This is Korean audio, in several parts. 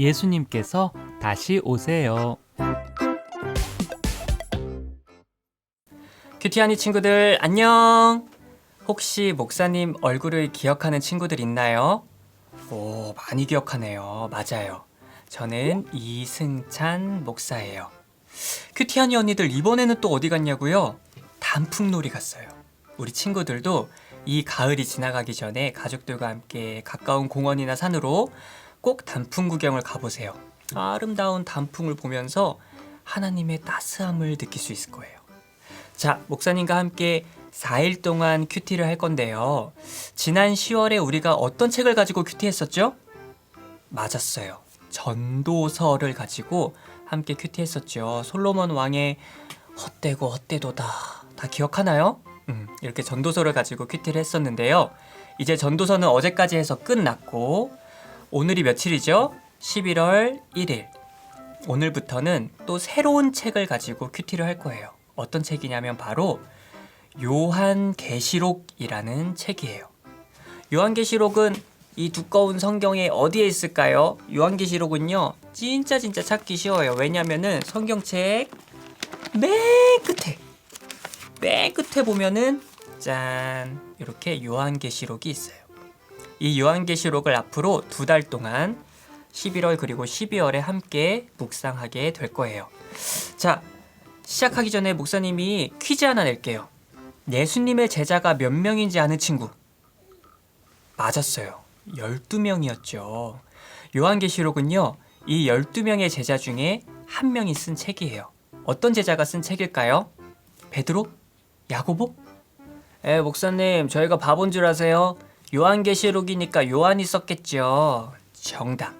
예수님께서 다시 오세요. 큐티하니 친구들 안녕. 혹시 목사님 얼굴을 기억하는 친구들 있나요? 오, 많이 기억하네요. 맞아요. 저는 이승찬 목사예요. 큐티하니 언니들 이번에는 또 어디 갔냐고요? 단풍놀이 갔어요. 우리 친구들도 이 가을이 지나가기 전에 가족들과 함께 가까운 공원이나 산으로 꼭 단풍 구경을 가보세요. 아름다운 단풍을 보면서 하나님의 따스함을 느낄 수 있을 거예요. 자, 목사님과 함께 4일 동안 큐티를 할 건데요. 지난 10월에 우리가 어떤 책을 가지고 큐티했었죠? 맞았어요. 전도서를 가지고 함께 큐티했었죠. 솔로몬 왕의 헛되고 헛되도다. 다 기억하나요? 음, 이렇게 전도서를 가지고 큐티를 했었는데요. 이제 전도서는 어제까지 해서 끝났고 오늘이 며칠이죠? 11월 1일. 오늘부터는 또 새로운 책을 가지고 큐티를 할 거예요. 어떤 책이냐면 바로 요한계시록이라는 책이에요. 요한계시록은 이 두꺼운 성경에 어디에 있을까요? 요한계시록은요, 진짜 진짜 찾기 쉬워요. 왜냐면은 성경책 맨 끝에, 맨 끝에 보면은 짠, 이렇게 요한계시록이 있어요. 이 요한계시록을 앞으로 두 달 동안 11월 그리고 12월에 함께 묵상하게 될 거예요. 자, 시작하기 전에 목사님이 퀴즈 하나 낼게요. 예수님의 제자가 몇 명인지 아는 친구. 맞았어요. 12명이었죠. 요한계시록은요, 이 12명의 제자 중에 한 명이 쓴 책이에요. 어떤 제자가 쓴 책일까요? 베드로? 야고보? 에, 목사님, 저희가 바본 줄 아세요? 요한계시록이니까 요한이 썼겠죠. 정답.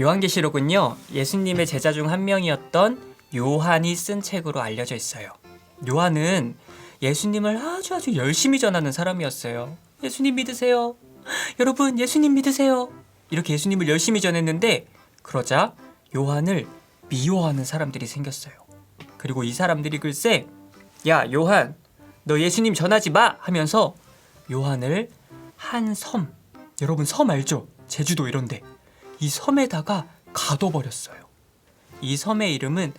요한계시록은요, 예수님의 제자 중 한 명이었던 요한이 쓴 책으로 알려져 있어요. 요한은 예수님을 아주 아주 열심히 전하는 사람이었어요. 예수님 믿으세요. 여러분, 예수님 믿으세요. 이렇게 예수님을 열심히 전했는데, 그러자 요한을 미워하는 사람들이 생겼어요. 그리고 이 사람들이 글쎄, 야, 요한, 너 예수님 전하지 마! 하면서 요한을 한 섬, 여러분 섬 알죠? 제주도 이런데. 이 섬에다가 가둬버렸어요. 이 섬의 이름은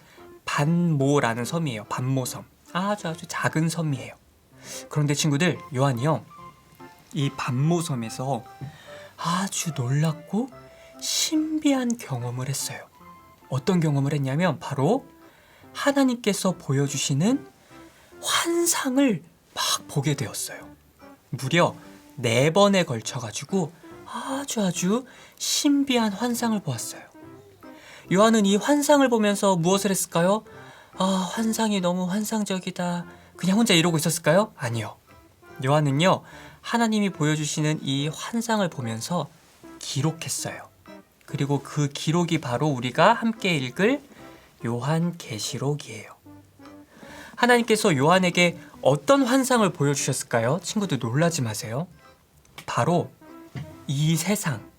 반모라는 섬이에요. 반모섬. 아주 아주 작은 섬이에요. 그런데 친구들, 요한이요. 이 반모섬에서 아주 놀랍고 신비한 경험을 했어요. 어떤 경험을 했냐면 바로 하나님께서 보여주시는 환상을 막 보게 되었어요. 무려 네 번에 걸쳐 가지고 아주 아주 신비한 환상을 보았어요. 요한은 이 환상을 보면서 무엇을 했을까요? 아, 환상이 너무 환상적이다. 그냥 혼자 이러고 있었을까요? 아니요. 요한은요, 하나님이 보여주시는 이 환상을 보면서 기록했어요. 그리고 그 기록이 바로 우리가 함께 읽을 요한 계시록이에요. 하나님께서 요한에게 어떤 환상을 보여주셨을까요? 친구들 놀라지 마세요. 바로 이 세상,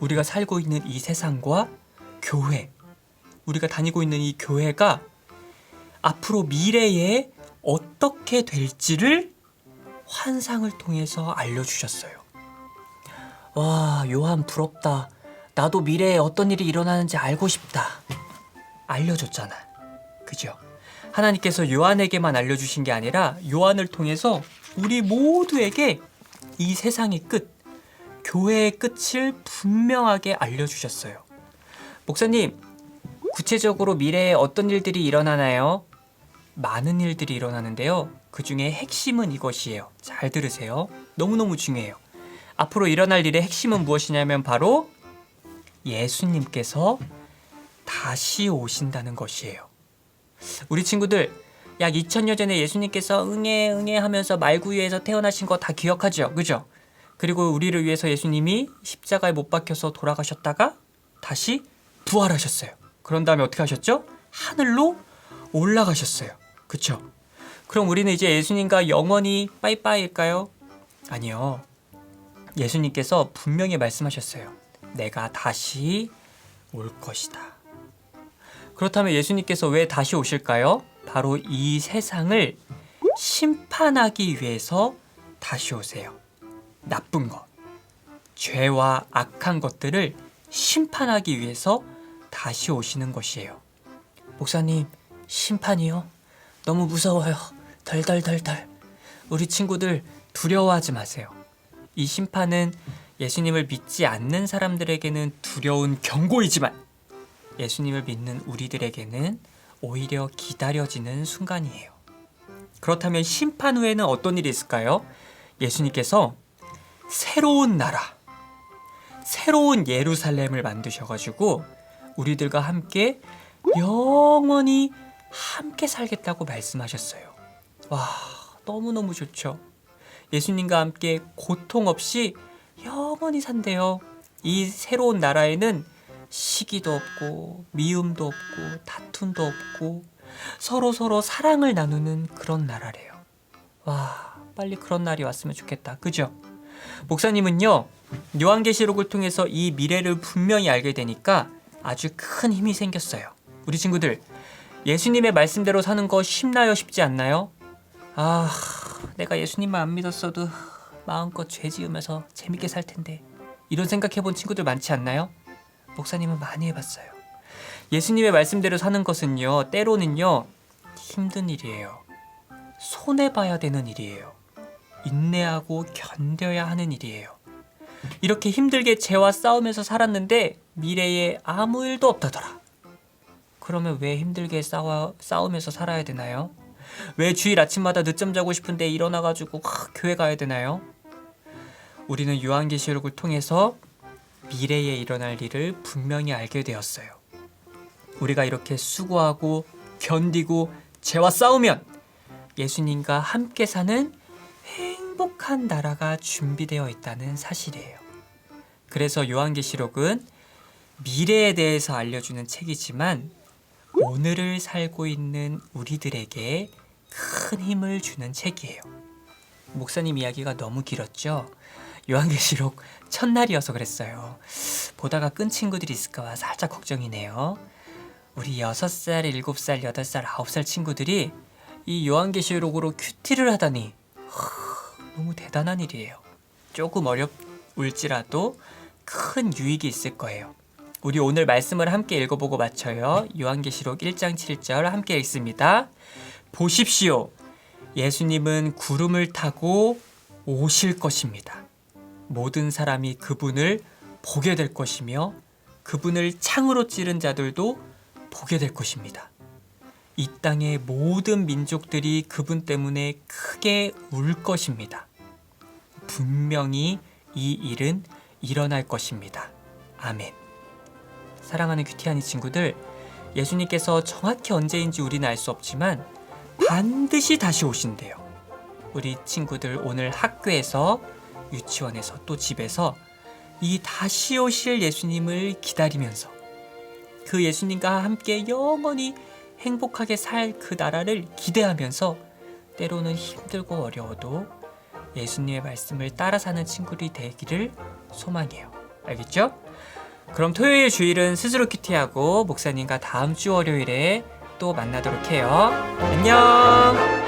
우리가 살고 있는 이 세상과 교회, 우리가 다니고 있는 이 교회가 앞으로 미래에 어떻게 될지를 환상을 통해서 알려주셨어요. 와, 요한 부럽다. 나도 미래에 어떤 일이 일어나는지 알고 싶다. 알려줬잖아. 그죠? 하나님께서 요한에게만 알려주신 게 아니라 요한을 통해서 우리 모두에게 이 세상의 끝, 교회의 끝을 분명하게 알려주셨어요. 목사님, 구체적으로 미래에 어떤 일들이 일어나나요? 많은 일들이 일어나는데요. 그 중에 핵심은 이것이에요. 잘 들으세요. 너무너무 중요해요. 앞으로 일어날 일의 핵심은 무엇이냐면 바로 예수님께서 다시 오신다는 것이에요. 우리 친구들, 약 2000년 전에 예수님께서 응애 응애 하면서 말구유에서 태어나신 거 다 기억하죠? 그죠? 그리고 우리를 위해서 예수님이 십자가에 못 박혀서 돌아가셨다가 다시 부활하셨어요. 그런 다음에 어떻게 하셨죠? 하늘로 올라가셨어요. 그쵸? 그럼 우리는 이제 예수님과 영원히 빠이빠이일까요? 아니요. 예수님께서 분명히 말씀하셨어요. 내가 다시 올 것이다. 그렇다면 예수님께서 왜 다시 오실까요? 바로 이 세상을 심판하기 위해서 다시 오세요. 나쁜 것, 죄와 악한 것들을 심판하기 위해서 다시 오시는 것이에요. 목사님, 심판이요? 너무 무서워요. 덜덜덜덜. 우리 친구들 두려워하지 마세요. 이 심판은 예수님을 믿지 않는 사람들에게는 두려운 경고이지만 예수님을 믿는 우리들에게는 오히려 기다려지는 순간이에요. 그렇다면 심판 후에는 어떤 일이 있을까요? 예수님께서 새로운 나라, 새로운 예루살렘을 만드셔가지고 우리들과 함께 영원히 함께 살겠다고 말씀하셨어요. 와, 너무너무 좋죠. 예수님과 함께 고통 없이 영원히 산대요. 이 새로운 나라에는 시기도 없고 미움도 없고 다툼도 없고 서로 서로 사랑을 나누는 그런 나라래요. 와, 빨리 그런 날이 왔으면 좋겠다. 그죠? 목사님은요. 요한계시록을 통해서 이 미래를 분명히 알게 되니까 아주 큰 힘이 생겼어요. 우리 친구들, 예수님의 말씀대로 사는 거 쉽나요? 쉽지 않나요? 아, 내가 예수님만 안 믿었어도 마음껏 죄 지으면서 재밌게 살 텐데. 이런 생각해 본 친구들 많지 않나요? 목사님은 많이 해봤어요. 예수님의 말씀대로 사는 것은요, 때로는요, 힘든 일이에요. 손해봐야 되는 일이에요. 인내하고 견뎌야 하는 일이에요. 이렇게 힘들게 죄와 싸우면서 살았는데 미래에 아무 일도 없다더라. 그러면 왜 힘들게 싸워, 싸우면서 살아야 되나요? 왜 주일 아침마다 늦잠 자고 싶은데 일어나가지고 하, 교회 가야 되나요? 우리는 요한계시록을 통해서 미래에 일어날 일을 분명히 알게 되었어요. 우리가 이렇게 수고하고 견디고 죄와 싸우면 예수님과 함께 사는 행복한 나라가 준비되어 있다는 사실이에요. 그래서 요한계시록은 미래에 대해서 알려주는 책이지만 오늘을 살고 있는 우리들에게 큰 힘을 주는 책이에요. 목사님 이야기가 너무 길었죠? 요한계시록 첫날이어서 그랬어요. 보다가 끈 친구들이 있을까 봐 살짝 걱정이네요. 우리 6살, 7살, 8살, 9살 친구들이 이 요한계시록으로 큐티를 하다니 하, 너무 대단한 일이에요. 조금 어렵을지라도 큰 유익이 있을 거예요. 우리 오늘 말씀을 함께 읽어보고 맞춰요. 요한계시록 1장 7절 함께 읽습니다. 보십시오. 예수님은 구름을 타고 오실 것입니다. 모든 사람이 그분을 보게 될 것이며 그분을 창으로 찌른 자들도 보게 될 것입니다. 이 땅의 모든 민족들이 그분 때문에 크게 울 것입니다. 분명히 이 일은 일어날 것입니다. 아멘. 사랑하는 큐티하니 친구들, 예수님께서 정확히 언제인지 우리는 알 수 없지만 반드시 다시 오신대요. 우리 친구들 오늘 학교에서 유치원에서 또 집에서 이 다시 오실 예수님을 기다리면서 그 예수님과 함께 영원히 행복하게 살 그 나라를 기대하면서 때로는 힘들고 어려워도 예수님의 말씀을 따라 사는 친구들이 되기를 소망해요. 알겠죠? 그럼 토요일 주일은 스스로 큐티하고 목사님과 다음 주 월요일에 또 만나도록 해요. 안녕!